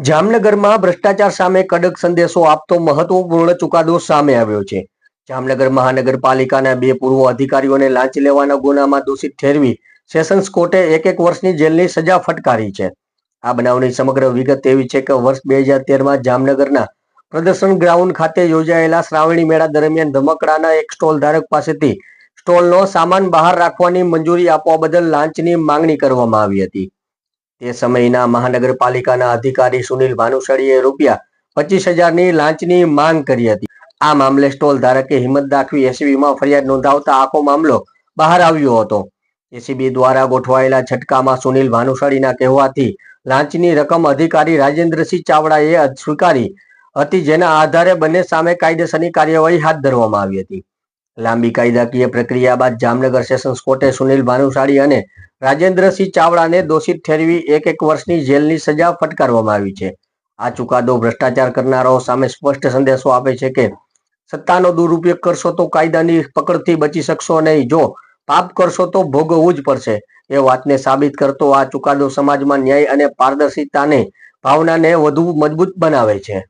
જામનગરમાં ભ્રષ્ટાચાર સામે કડક સંદેશો આપતો મહત્વપૂર્ણ ચુકાદો સામે આવ્યો છે. જામનગર મહાનગરપાલિકાના બે પૂર્વ અધિકારીઓને લાંચ લેવાના ગુનામાં દોષિત ઠેરવી સેશન્સ કોર્ટે એક એક વર્ષની જેલની સજા ફટકારી છે. આ બનાવની સમગ્ર વિગત એવી છે કે વર્ષ બે હજાર તેરમાં જામનગરના પ્રદર્શન ગ્રાઉન્ડ ખાતે યોજાયેલા શ્રાવણી મેળા દરમિયાન ધમકડાના એક સ્ટોલ ધારક પાસેથી સ્ટોલનો સામાન બહાર રાખવાની મંજૂરી આપવા બદલ લાંચની માંગણી કરવામાં આવી હતી. તે સમયના મહાનગરપાલિકાના અધિકારી સુનિલ ભાનુશાળીએ રૂપિયા પચીસ હજારની લાંચની માંગ કરી હતી. આ મામલે સ્ટોલ ધારકે હિંમત દાખવી એસીબીમાં ફરિયાદ નોંધાવતા આખો મામલો બહાર આવ્યો હતો. એસીબી દ્વારા ગોઠવાયેલા છટકામાં સુનિલ ભાનુશાળીના કહેવાથી લાંચની રકમ અધિકારી રાજેન્દ્રસિંહ ચાવડાએ સ્વીકારી હતી, જેના આધારે બંને સામે કાયદેસરની કાર્યવાહી હાથ ધરવામાં આવી હતી. લાંબી કાયદાકીય પ્રક્રિયા બાદ જામનગર સેશન્સ કોર્ટે સુનિલ ભાનુશાળી અને રાજેન્દ્રસિંહ ચાવડાને દોષિત ઠેરવી એક એક વર્ષની જેલની સજા ફટકારવામાં આવી છે. આ ચુકાદો ભ્રષ્ટાચાર કરનારાઓ સામે સ્પષ્ટ સંદેશો આપે છે કે, સત્તાનો દુરુપયોગ કરશો તો કાયદાની પકડથી બચી શકશો નહીં. જો પાપ કરશો તો ભોગવવું જ પડશે. એ વાતને સાબિત કરતો આ ચુકાદો સમાજમાં ન્યાય અને પારદર્શિતાને, ભાવનાને વધુ મજબૂત બનાવે છે.